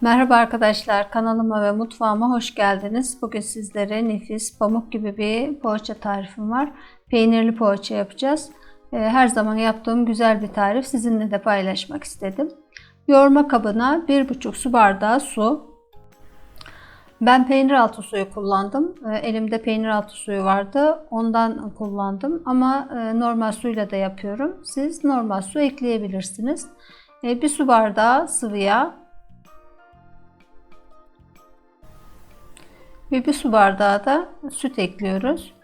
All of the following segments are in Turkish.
Merhaba arkadaşlar, kanalıma ve mutfağıma hoş geldiniz. Bugün sizlere nefis, pamuk gibi bir poğaça tarifim var. Peynirli poğaça yapacağız. Ee, Her zaman yaptığım güzel bir tarif sizinle de paylaşmak istedim. Yoğurma kabına 1,5 su bardağı su. Ben peynir altı suyu kullandım. Ee, Elimde peynir altı suyu vardı. Ondan kullandım. Ama e, normal suyla da yapıyorum. Siz normal su ekleyebilirsiniz. Ee, Bir su bardağı sıvı yağ, Ve bir su bardağı da süt ekliyoruz.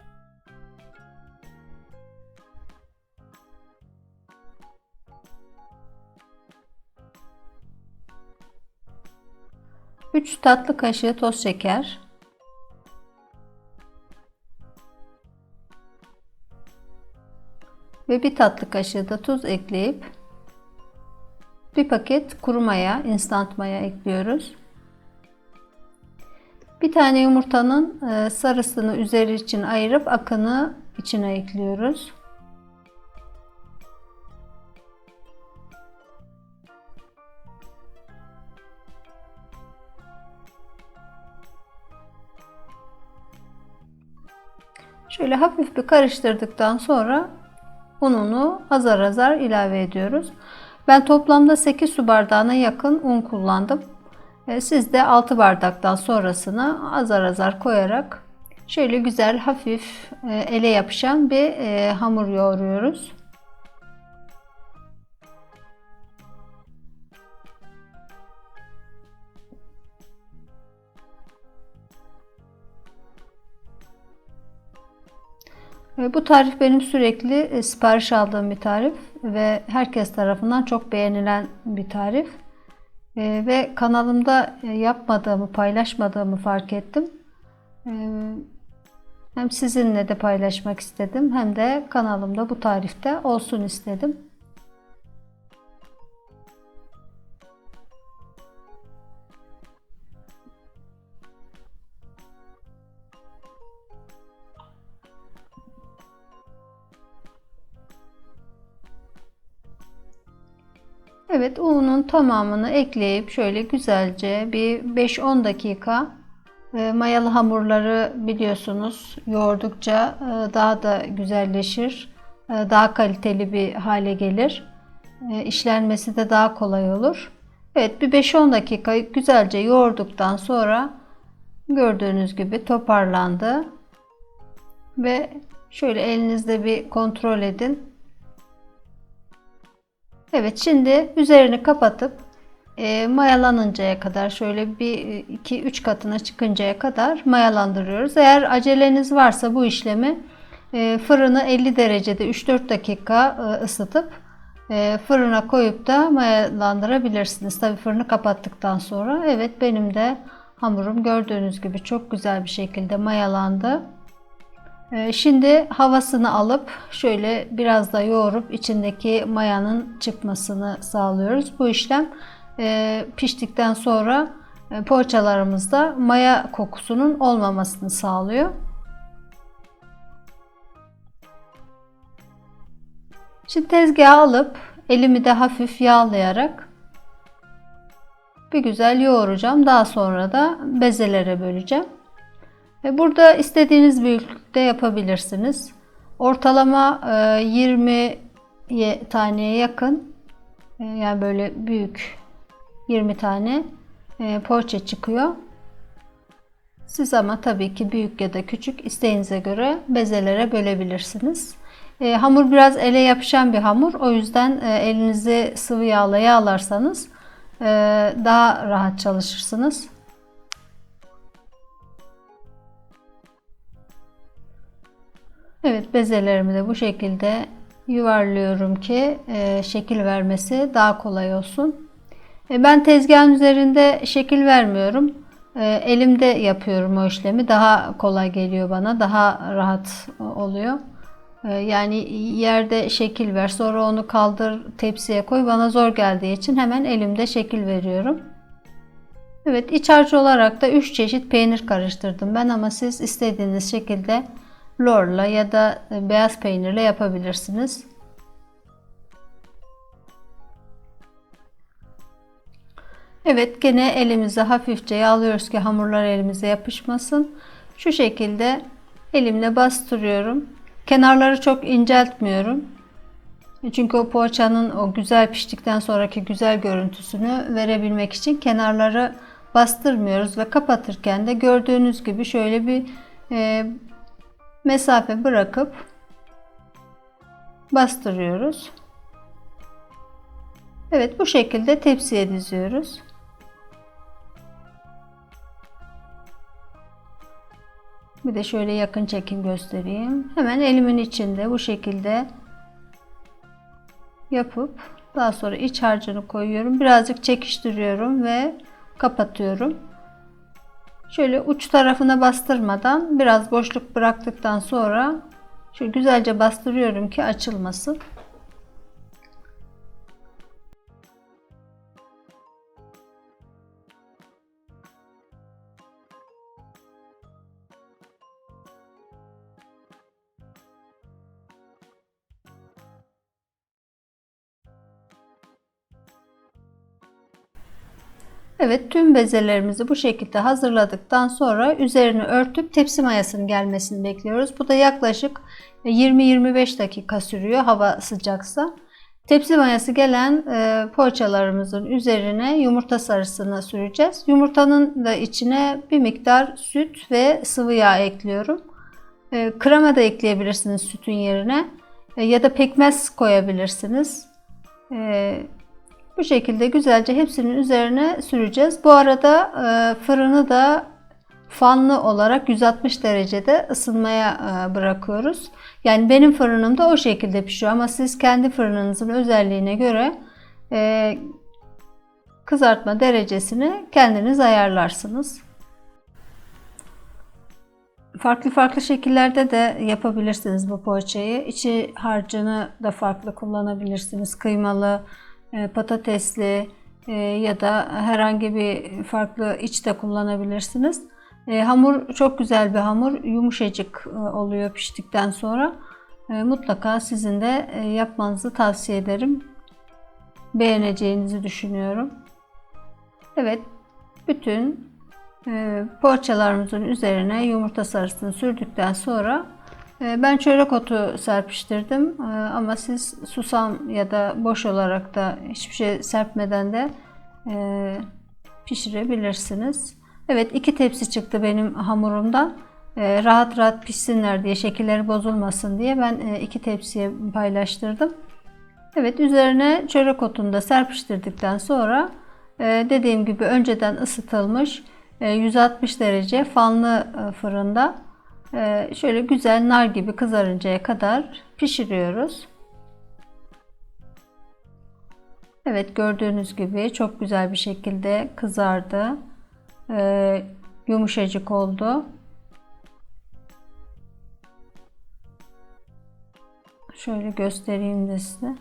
Üç tatlı kaşığı toz şeker. Ve bir tatlı kaşığı da tuz ekleyip bir paket kuru maya, instant maya ekliyoruz. Bir tane yumurtanın e, sarısını üzeri için ayırıp akını içine ekliyoruz. Şöyle hafif bir karıştırdıktan sonra ununu azar azar ilave ediyoruz. Ben toplamda 8 su bardağına yakın un kullandım. E, siz de 6 bardaktan sonrasını azar azar koyarak şöyle güzel hafif e, ele yapışan bir e, hamur yoğuruyoruz. Bu tarif benim sürekli sipariş aldığım bir tarif ve herkes tarafından çok beğenilen bir tarif. Ee, ve kanalımda e, yapmadığımı, paylaşmadığımı fark ettim. Ee, hem sizinle de paylaşmak istedim hem de kanalımda bu tarifte olsun istedim. Evet unun tamamını ekleyip şöyle güzelce bir 5-10 dakika e, mayalı hamurları biliyorsunuz yoğurdukça e, daha da güzelleşir. E, daha kaliteli bir hale gelir. İşlenmesi de daha kolay olur. Evet bir 5-10 dakika güzelce yoğurduktan sonra gördüğünüz gibi toparlandı. Ve şöyle elinizde bir kontrol edin. Evet şimdi üzerini kapatıp e, mayalanıncaya kadar şöyle bir 2-3 katına çıkıncaya kadar mayalandırıyoruz. Eğer aceleniz varsa bu işlemi e, fırını 50 derecede 3-4 dakika e, ısıtıp e, fırına koyup da mayalandırabilirsiniz. Tabi fırını kapattıktan sonra. Evet benim de hamurum gördüğünüz gibi çok güzel bir şekilde mayalandı. Ee, şimdi havasını alıp şöyle biraz da yoğurup içindeki mayanın çıkmasını sağlıyoruz. Bu işlem e, piştikten sonra e, poğaçalarımızda maya kokusunun olmamasını sağlıyor. Şimdi tezgaha alıp elimi de hafif yağlayarak bir güzel yoğuracağım. Daha sonra da bezelere böleceğim. Ve burada istediğiniz büyüklükte yapabilirsiniz. Ortalama 20 e, taneye yakın e, yani böyle büyük 20 tane e, poğaça çıkıyor. Siz ama tabii ki büyük ya da küçük isteğinize göre bezelere bölebilirsiniz. hamur biraz ele yapışan bir hamur. O yüzden elinizi sıvı yağla yağlarsanız daha rahat çalışırsınız. Evet bezelerimi de bu şekilde yuvarlıyorum ki e, şekil vermesi daha kolay olsun. E, ben tezgahın üzerinde şekil vermiyorum. E, elimde yapıyorum o işlemi. Daha kolay geliyor bana. Daha rahat oluyor. E, yani yerde şekil ver sonra onu kaldır tepsiye koy bana zor geldiği için hemen elimde şekil veriyorum. Evet iç harç olarak da 3 çeşit peynir karıştırdım ben ama siz istediğiniz şekilde lorla ya da e, beyaz peynirle yapabilirsiniz. Evet gene elimizi hafifçe yağlıyoruz ki hamurlar elimize yapışmasın. Şu şekilde elimle bastırıyorum. Kenarları çok inceltmiyorum. Çünkü o poğaçanın o güzel piştikten sonraki güzel görüntüsünü verebilmek için kenarları bastırmıyoruz ve kapatırken de gördüğünüz gibi şöyle bir e, mesafe bırakıp bastırıyoruz. Evet bu şekilde tepsiye diziyoruz. Bir de şöyle yakın çekim göstereyim. Hemen elimin içinde bu şekilde yapıp daha sonra iç harcını koyuyorum. Birazcık çekiştiriyorum ve kapatıyorum. Şöyle uç tarafına bastırmadan biraz boşluk bıraktıktan sonra şöyle güzelce bastırıyorum ki açılmasın. Evet tüm bezelerimizi bu şekilde hazırladıktan sonra üzerini örtüp tepsi mayasının gelmesini bekliyoruz. Bu da yaklaşık 20-25 dakika sürüyor hava sıcaksa. Tepsi mayası gelen e, poğaçalarımızın üzerine yumurta sarısını süreceğiz. Yumurtanın da içine bir miktar süt ve sıvı yağ ekliyorum. E, krema da ekleyebilirsiniz sütün yerine e, ya da pekmez koyabilirsiniz. E, bu şekilde güzelce hepsinin üzerine süreceğiz. Bu arada e, fırını da fanlı olarak 160 derecede ısınmaya e, bırakıyoruz. Yani benim fırınım da o şekilde pişiyor ama siz kendi fırınınızın özelliğine göre e, kızartma derecesini kendiniz ayarlarsınız. Farklı farklı şekillerde de yapabilirsiniz bu poğaçayı. İçi harcını da farklı kullanabilirsiniz. Kıymalı, patatesli e, ya da herhangi bir farklı iç de kullanabilirsiniz. E, hamur çok güzel bir hamur. Yumuşacık oluyor piştikten sonra. Mutlaka sizin de yapmanızı tavsiye ederim. Beğeneceğinizi düşünüyorum. Evet, bütün poğaçalarımızın üzerine yumurta sarısını sürdükten sonra ben çörek otu serpiştirdim ee, ama siz susam ya da boş olarak da hiçbir şey serpmeden de e, pişirebilirsiniz. Evet iki tepsi çıktı benim hamurumdan. Ee, rahat rahat pişsinler diye, şekilleri bozulmasın diye ben e, iki tepsiye paylaştırdım. Evet üzerine çörek otunu da serpiştirdikten sonra e, dediğim gibi önceden ısıtılmış 160 derece fanlı fırında ee, şöyle güzel nar gibi kızarıncaya kadar pişiriyoruz. Evet gördüğünüz gibi çok güzel bir şekilde kızardı. Ee, yumuşacık oldu. Şöyle göstereyim de size.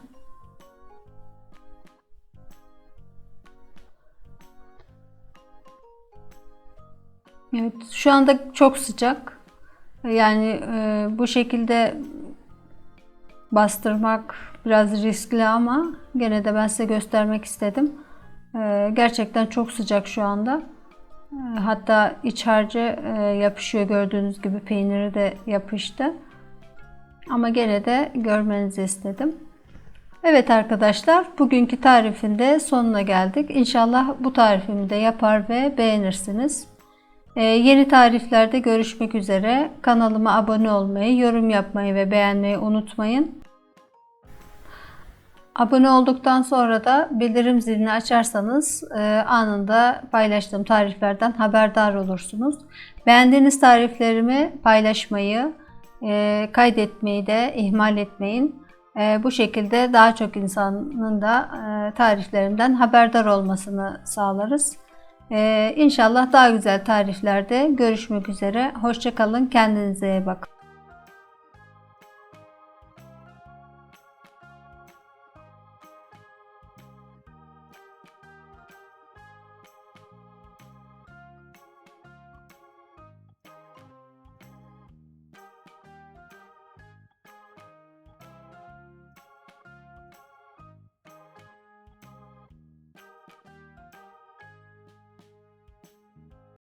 Evet şu anda çok sıcak. Yani e, bu şekilde bastırmak biraz riskli ama gene de ben size göstermek istedim. E, gerçekten çok sıcak şu anda. E, hatta iç harcı e, yapışıyor gördüğünüz gibi peyniri de yapıştı. Ama gene de görmenizi istedim. Evet arkadaşlar bugünkü tarifinde sonuna geldik. İnşallah bu tarifimi de yapar ve beğenirsiniz. Ee, yeni tariflerde görüşmek üzere. Kanalıma abone olmayı, yorum yapmayı ve beğenmeyi unutmayın. Abone olduktan sonra da bildirim zilini açarsanız e, anında paylaştığım tariflerden haberdar olursunuz. Beğendiğiniz tariflerimi paylaşmayı, e, kaydetmeyi de ihmal etmeyin. E, bu şekilde daha çok insanın da tariflerimden haberdar olmasını sağlarız. Ee, inşallah daha güzel tariflerde görüşmek üzere. Hoşçakalın. Kendinize iyi bakın.